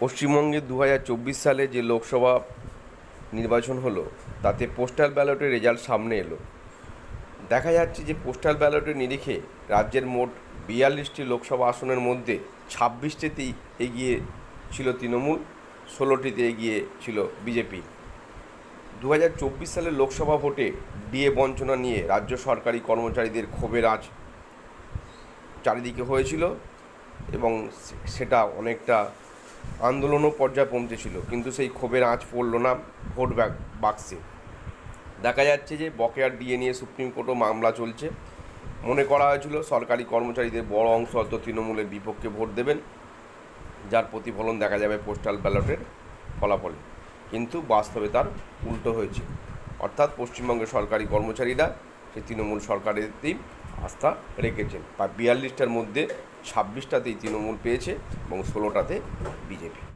পশ্চিমবঙ্গে দু হাজার চব্বিশ সালে যে লোকসভা নির্বাচন হলো, তাতে পোস্টাল ব্যালটের রেজাল্ট সামনে এলো। দেখা যাচ্ছে যে পোস্টাল ব্যালটের নিরিখে রাজ্যের মোট বিয়াল্লিশটি লোকসভা আসনের মধ্যে ছাব্বিশটিতেই এগিয়ে ছিল তৃণমূল, ষোলোটিতে এগিয়ে ছিল বিজেপি। দু সালের লোকসভা ভোটে ডিএ বঞ্চনা নিয়ে রাজ্য সরকারি কর্মচারীদের ক্ষোভের আঁচ চারিদিকে হয়েছিল এবং সেটা অনেকটা আন্দোলনও পর্যায়ে পৌঁছেছিল কিন্তু সেই ক্ষোভের আঁচ পড়ল না ভোট বাক্সে। দেখা যাচ্ছে যে বকেয়ার ডিএ নিয়ে সুপ্রিম কোর্টও মামলা চলছে। মনে করা হয়েছিল সরকারি কর্মচারীদের বড় অংশ হয়তো তৃণমূলের বিপক্ষে ভোট দেবেন, যার প্রতিফলন দেখা যাবে পোস্টাল ব্যালটের ফলাফলে। কিন্তু বাস্তবে তার উল্টো হয়েছে। অর্থাৎ পশ্চিমবঙ্গের সরকারি কর্মচারীরা সেই তৃণমূল সরকারেরতেই আস্থা রেখেছেন। বা বিয়াল্লিশটার মধ্যে ছাব্বিশটাতেই তৃণমূল পেয়েছে এবং ষোলোটাতে বিজেপি।